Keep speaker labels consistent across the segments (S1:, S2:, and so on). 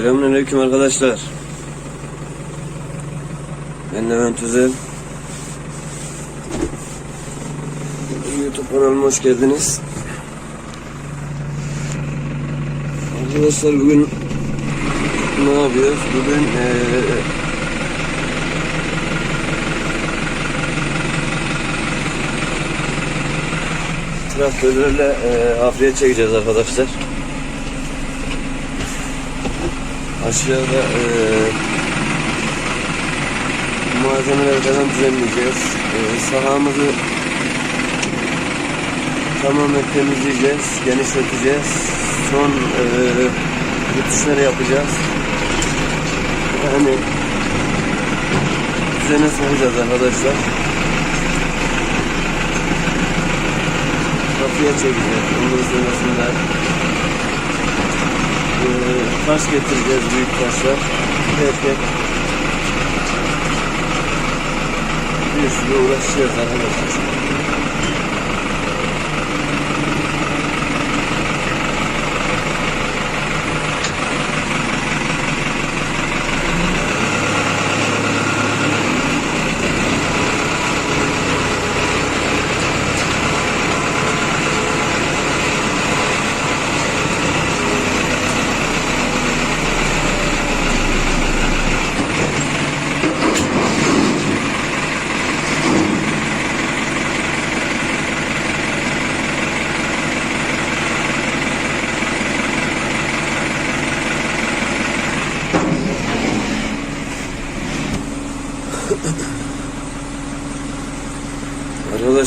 S1: Selamünaleyküm arkadaşlar. Ben Levent Özel. YouTube kanalıma hoş geldiniz. Arkadaşlar bugün ne yapıyoruz? Bugün eee traktörlerle eee hafriye çekeceğiz arkadaşlar. Aşağıda eee malzemeleri falan düzenleyeceğiz. Eee sahamızı tamamen temizleyeceğiz, genişleteceğiz. Son eee rütuşları yapacağız. Yani düzene sokacağız arkadaşlar. Kapıya çekeceğiz. Ondan sonrasında taş getireceğiz büyük taşlar. Tek bir sürü uğraşacağız arkadaşlar.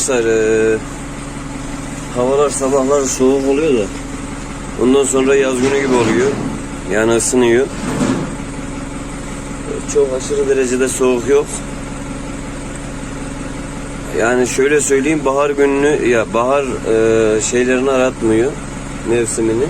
S1: Arkadaşlar eee havalar sabahlar soğuk oluyor da ondan sonra yaz günü gibi oluyor. Yani ısınıyor. Çok aşırı derecede soğuk yok. Yani şöyle söyleyeyim bahar gününü ya bahar eee, şeylerini aratmıyor mevsimini.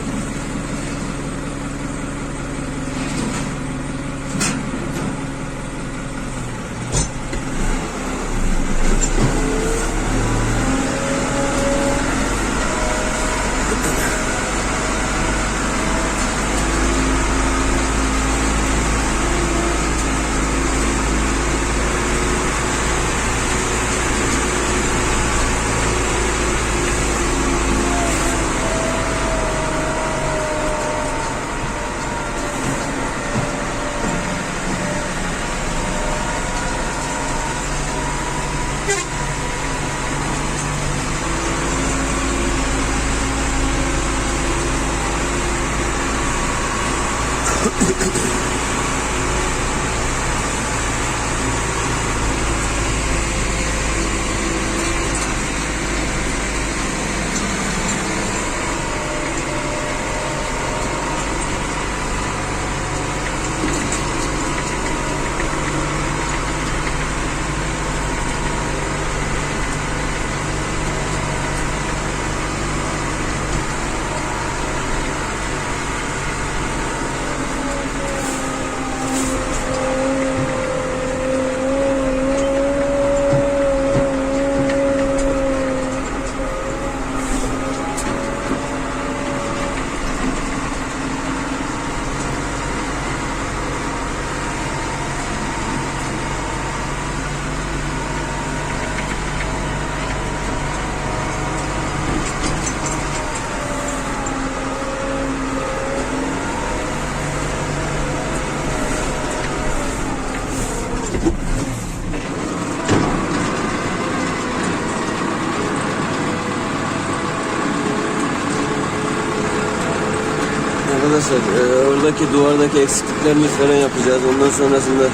S1: Oradaki duvardaki eksikliklerimiz falan yapacağız. Ondan sonrasında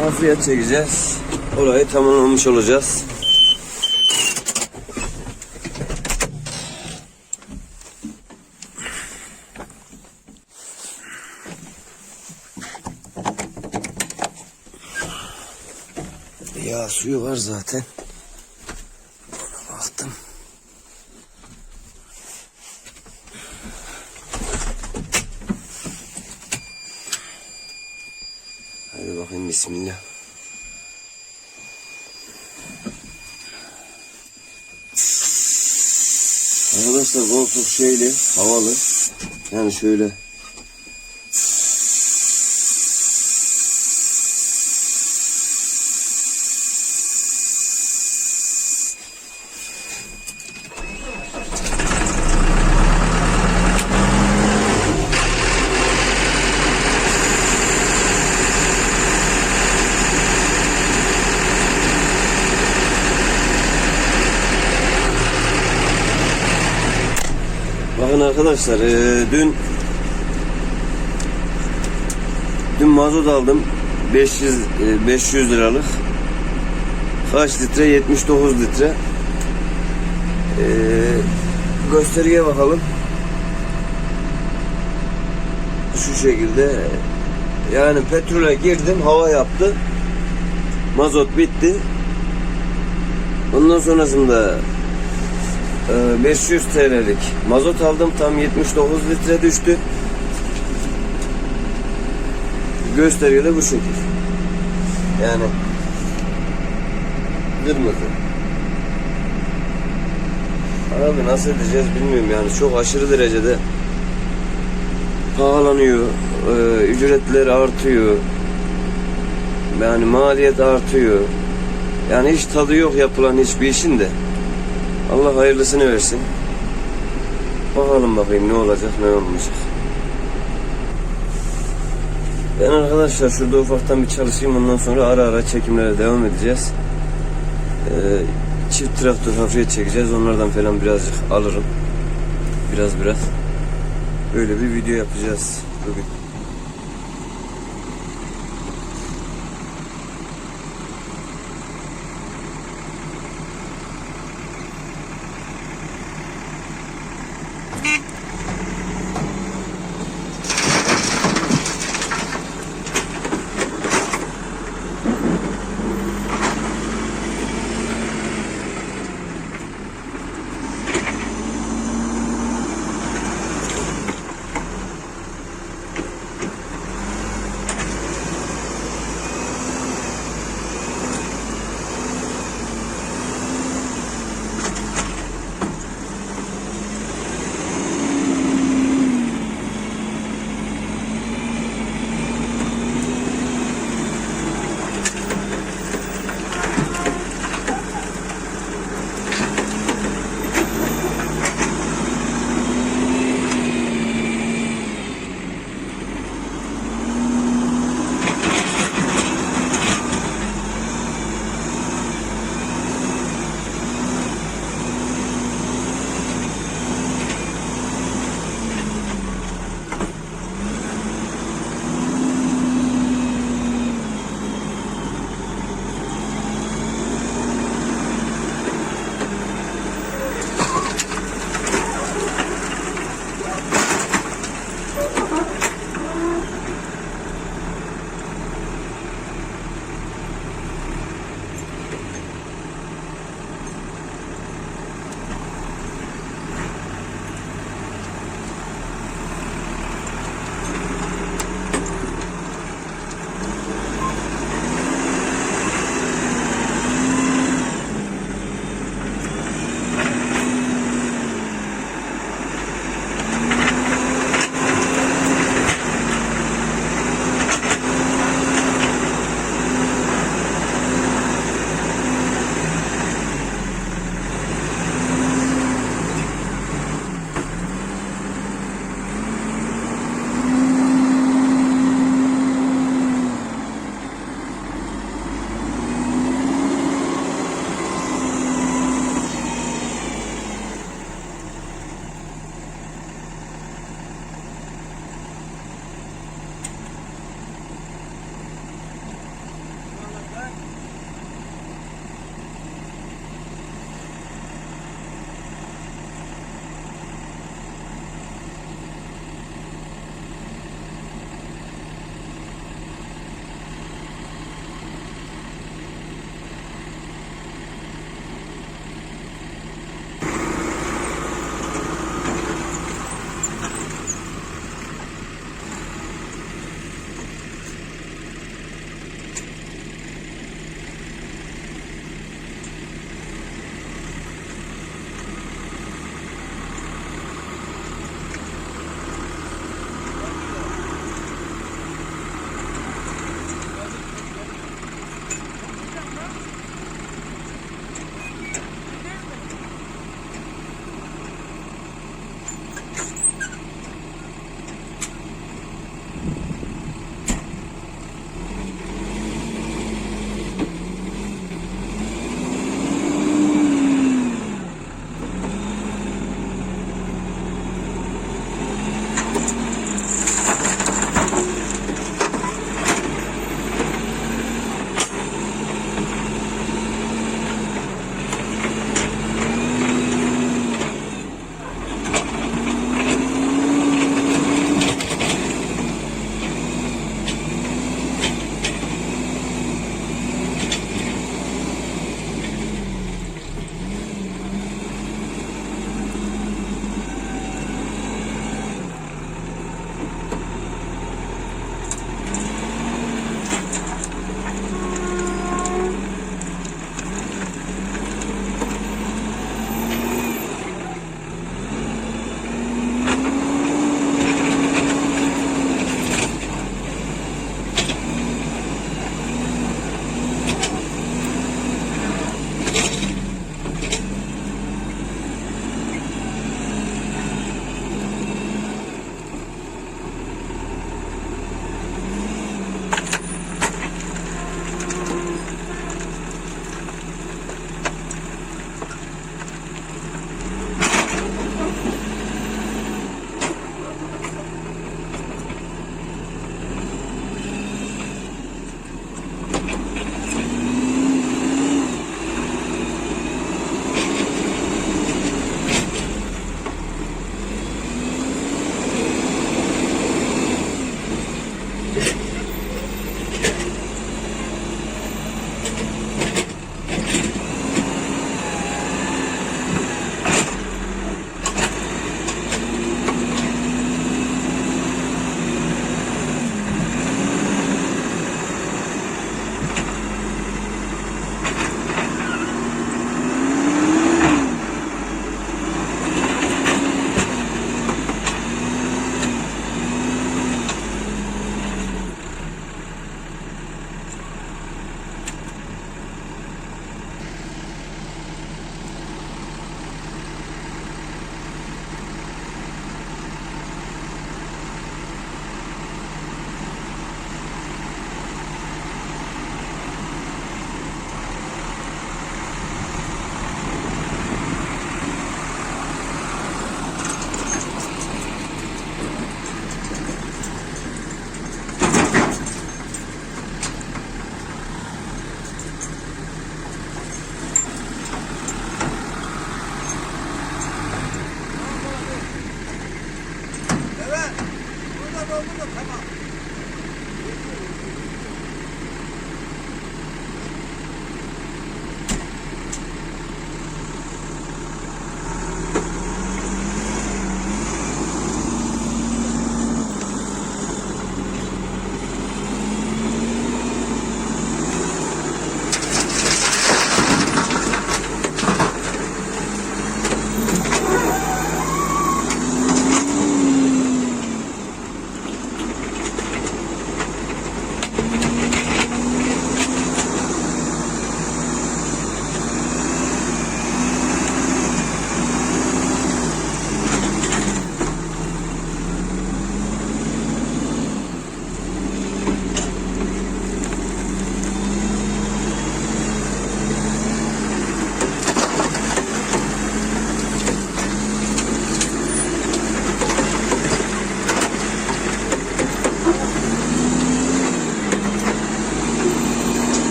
S1: hafriyat çekeceğiz. Orayı tamamlamış olacağız. Yağ suyu var zaten. Ona baktım. Hadi bakayım bismillah. Arkadaşlar koltuk şeyli, havalı. Yani şöyle. Bakın arkadaşlar eee, dün dün mazot aldım. 500 e, 500 liralık. Kaç litre? 79 litre. Eee göstergeye bakalım. Şu şekilde. Yani petrole girdim hava yaptı. Mazot bitti. Ondan sonrasında 500 TL'lik mazot aldım tam 79 litre düştü. Gösteriyor da bu şekil. Yani kırmızı. Abi nasıl edeceğiz bilmiyorum yani çok aşırı derecede pahalanıyor. Ee, ücretler artıyor. Yani maliyet artıyor. Yani hiç tadı yok yapılan hiçbir işin de. Allah hayırlısını versin. Bakalım bakayım ne olacak ne olmayacak. Ben arkadaşlar şurada ufaktan bir çalışayım ondan sonra ara ara çekimlere devam edeceğiz. Ee, çift traktör hafriyet çekeceğiz onlardan falan birazcık alırım. Biraz biraz. Böyle bir video yapacağız bugün.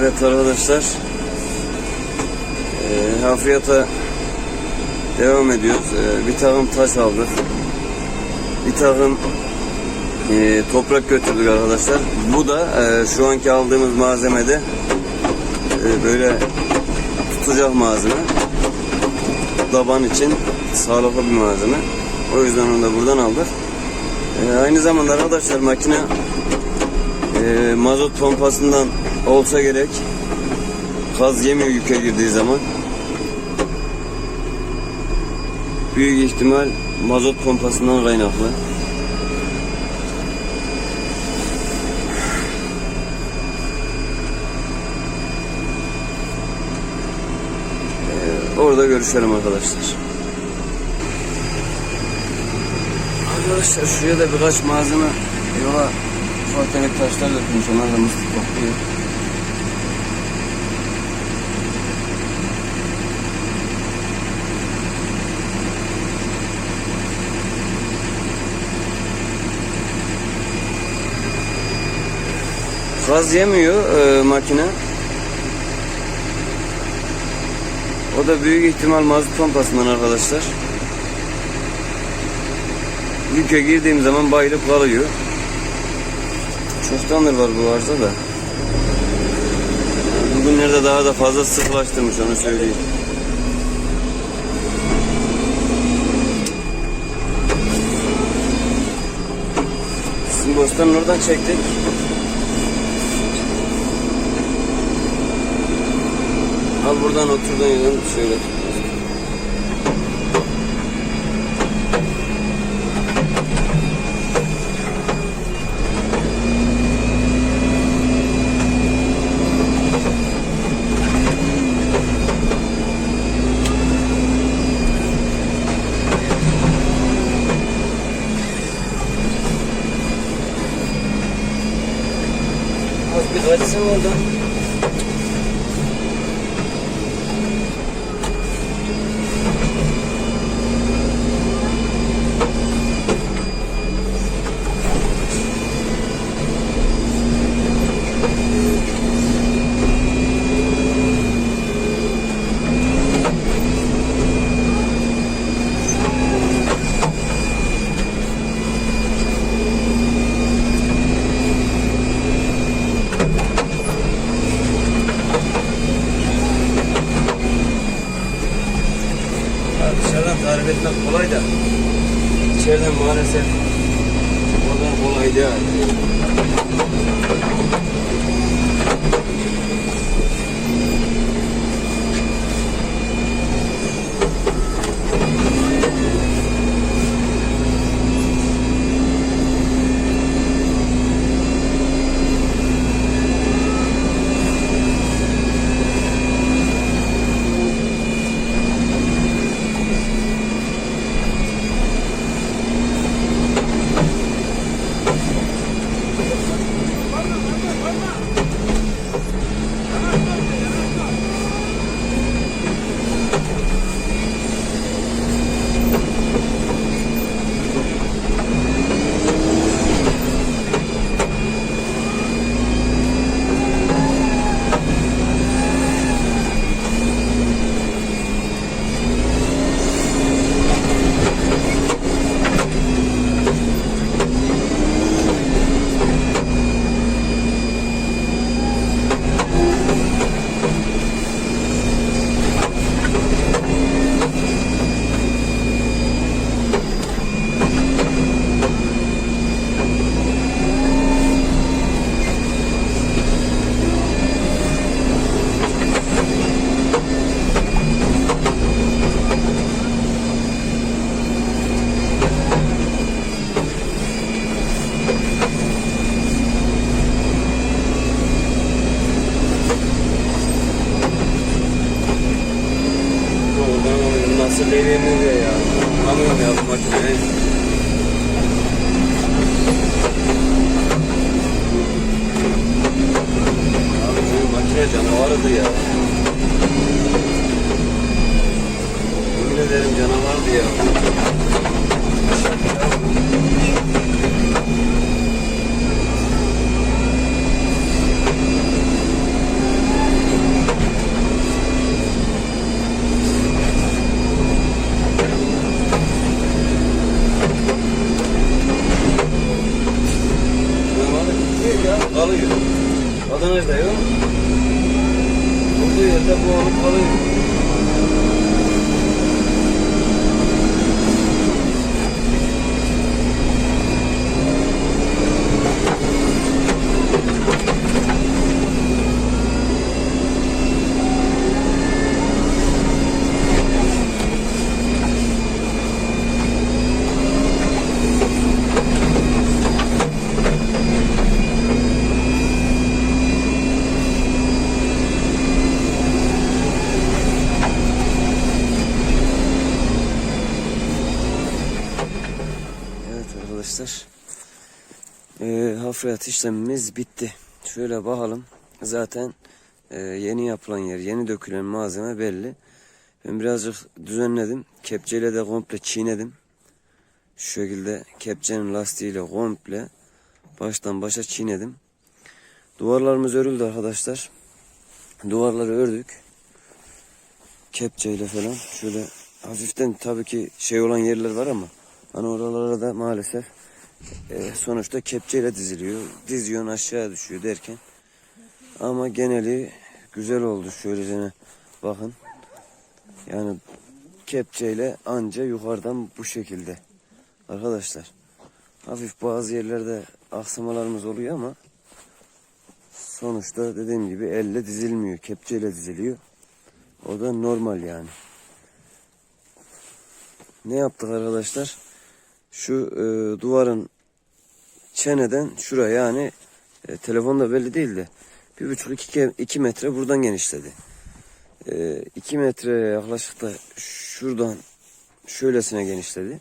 S1: Evet arkadaşlar. Ee, hafriyata devam ediyoruz. Ee, bir takım taş aldık. Bir takım e, toprak götürdük arkadaşlar. Bu da e, şu anki aldığımız malzemede e, böyle tutacak malzeme. Daban için sağlıklı bir malzeme. O yüzden onu da buradan aldık. E, aynı zamanda arkadaşlar makine e, mazot pompasından olsa gerek. Gaz yemiyor yüke girdiği zaman. Büyük ihtimal mazot pompasından kaynaklı. Ee, orada görüşelim arkadaşlar. Arkadaşlar şuraya da birkaç malzeme yola ufak taşlar dökülmüş. Onlar da mıstık topluyor. Gaz yemiyor e, makine. O da büyük ihtimal mazot pompasından arkadaşlar. Yüke girdiğim zaman bayılıp kalıyor. Çoktandır var bu arıza da. Bugünlerde daha da fazla sıklaştırmış onu söyleyeyim. Sizin oradan çektik. Buradan oturduğun yerden şöyle. 이거는 Hafriyat işlemimiz bitti. Şöyle bakalım. Zaten e, yeni yapılan yer, yeni dökülen malzeme belli. Ben birazcık düzenledim. Kepçeyle de komple çiğnedim. Şu şekilde kepçenin lastiğiyle komple baştan başa çiğnedim. Duvarlarımız örüldü arkadaşlar. Duvarları ördük. Kepçeyle falan. Şöyle hafiften tabii ki şey olan yerler var ama hani oralara da maalesef e, sonuçta kepçeyle diziliyor. Diziyorsun aşağı düşüyor derken. Ama geneli güzel oldu. Şöyle bakın. Yani kepçeyle anca yukarıdan bu şekilde. Arkadaşlar. Hafif bazı yerlerde aksamalarımız oluyor ama sonuçta dediğim gibi elle dizilmiyor. Kepçeyle diziliyor. O da normal yani. Ne yaptık arkadaşlar? Şu e, duvarın çeneden şuraya yani e, telefonda belli değil de bir buçuk iki, iki metre buradan genişledi. E, iki metre yaklaşık da şuradan şöylesine genişledi.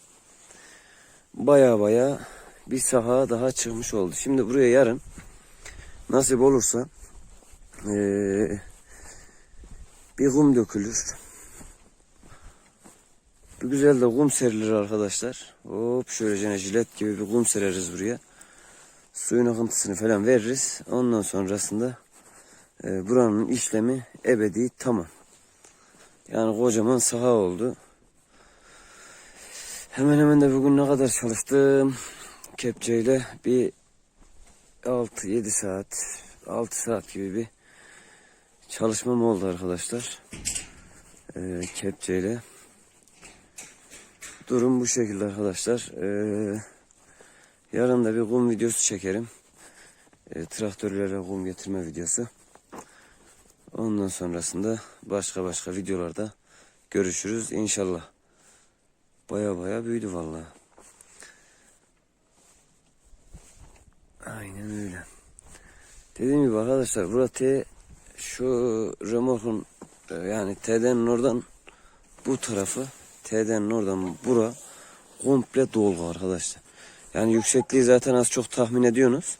S1: Baya baya bir saha daha çıkmış oldu. Şimdi buraya yarın nasip olursa eee bir kum dökülür. Bir güzel de kum serilir arkadaşlar. Hop şöyle jilet gibi bir kum sereriz buraya. Suyun akıntısını falan veririz. Ondan sonrasında e, buranın işlemi ebedi tamam. Yani kocaman saha oldu. Hemen hemen de bugün ne kadar çalıştım kepçeyle bir 6-7 saat 6 saat gibi bir çalışmam oldu arkadaşlar. Ee, kepçeyle. Durum bu şekilde arkadaşlar. Ee, yarın da bir kum videosu çekerim. Ee, traktörlere kum getirme videosu. Ondan sonrasında başka başka videolarda görüşürüz inşallah. Baya baya büyüdü vallahi. Aynen öyle. Dediğim gibi arkadaşlar burada T şu remorkun e, yani T'den oradan bu tarafı T'den oradan bura komple dolgu arkadaşlar. Yani yüksekliği zaten az çok tahmin ediyorsunuz.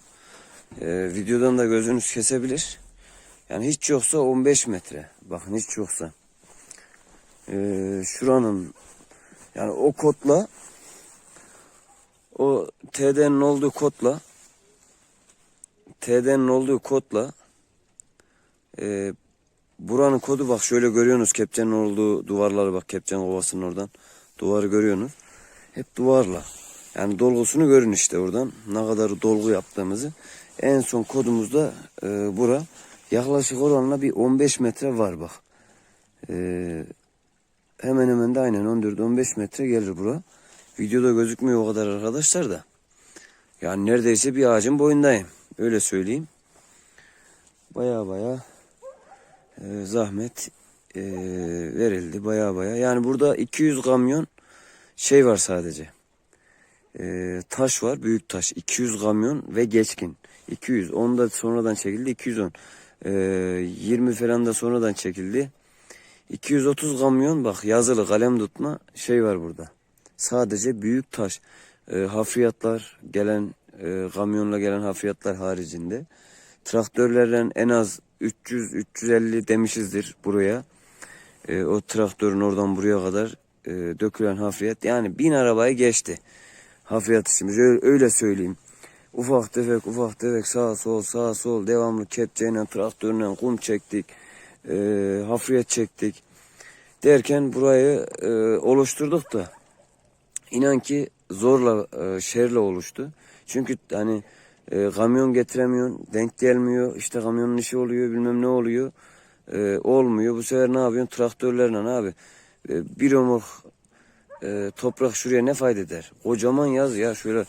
S1: Ee, videodan da gözünüz kesebilir. Yani hiç yoksa 15 metre. Bakın hiç yoksa. Ee, şuranın yani o kotla o TD'nin olduğu kotla TD'nin olduğu kodla e, buranın kodu bak şöyle görüyorsunuz kepçenin olduğu duvarları bak kepçenin ovasının oradan duvarı görüyorsunuz. Hep duvarla. Yani dolgusunu görün işte oradan ne kadar dolgu yaptığımızı. En son kodumuzda e, bura yaklaşık oranla bir 15 metre var bak. E, hemen hemen de aynen 14-15 metre gelir bura. Videoda gözükmüyor o kadar arkadaşlar da. Yani neredeyse bir ağacın boyundayım. Öyle söyleyeyim. Baya baya e, zahmet e, verildi. Baya baya. Yani burada 200 kamyon şey var sadece. E, taş var. Büyük taş. 200 kamyon ve geçkin. 200. 10 da sonradan çekildi. 210. E, 20 falan da sonradan çekildi. 230 kamyon bak yazılı kalem tutma şey var burada. Sadece büyük taş. E, hafriyatlar gelen e, kamyonla gelen hafriyatlar haricinde. Traktörlerden en az 300-350 demişizdir buraya. E, o traktörün oradan buraya kadar e, dökülen hafriyat. Yani bin arabayı geçti. Hafriyat işimiz öyle, öyle söyleyeyim. Ufak tefek ufak tefek sağ sol sağ sol devamlı kepçeyle traktörle kum çektik. E, hafriyat çektik. Derken burayı e, oluşturduk da inan ki zorla e, şerle oluştu. Çünkü hani e, kamyon getiremiyorsun, denk gelmiyor. İşte kamyonun işi oluyor, bilmem ne oluyor. E, olmuyor. Bu sefer ne yapıyorsun? Traktörlerle abi. E, bir omuk e, toprak şuraya ne fayda eder? Kocaman yaz ya şöyle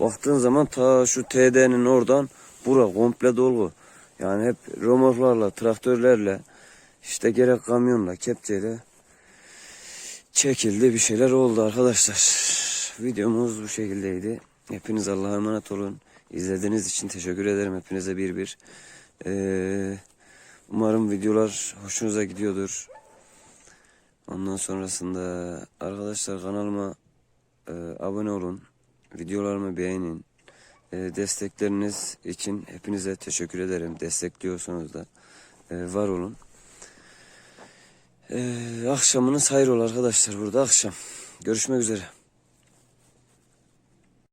S1: baktığın zaman ta şu TD'nin oradan bura komple dolgu. Yani hep romorlarla, traktörlerle işte gerek kamyonla, kepçeyle çekildi bir şeyler oldu arkadaşlar. Videomuz bu şekildeydi. Hepiniz Allah'a emanet olun. İzlediğiniz için teşekkür ederim hepinize bir bir. Ee, umarım videolar hoşunuza gidiyordur. Ondan sonrasında arkadaşlar kanalıma e, abone olun. Videolarımı beğenin. E, destekleriniz için hepinize teşekkür ederim. Destekliyorsanız da e, var olun. E, akşamınız hayır ol arkadaşlar burada akşam. Görüşmek üzere.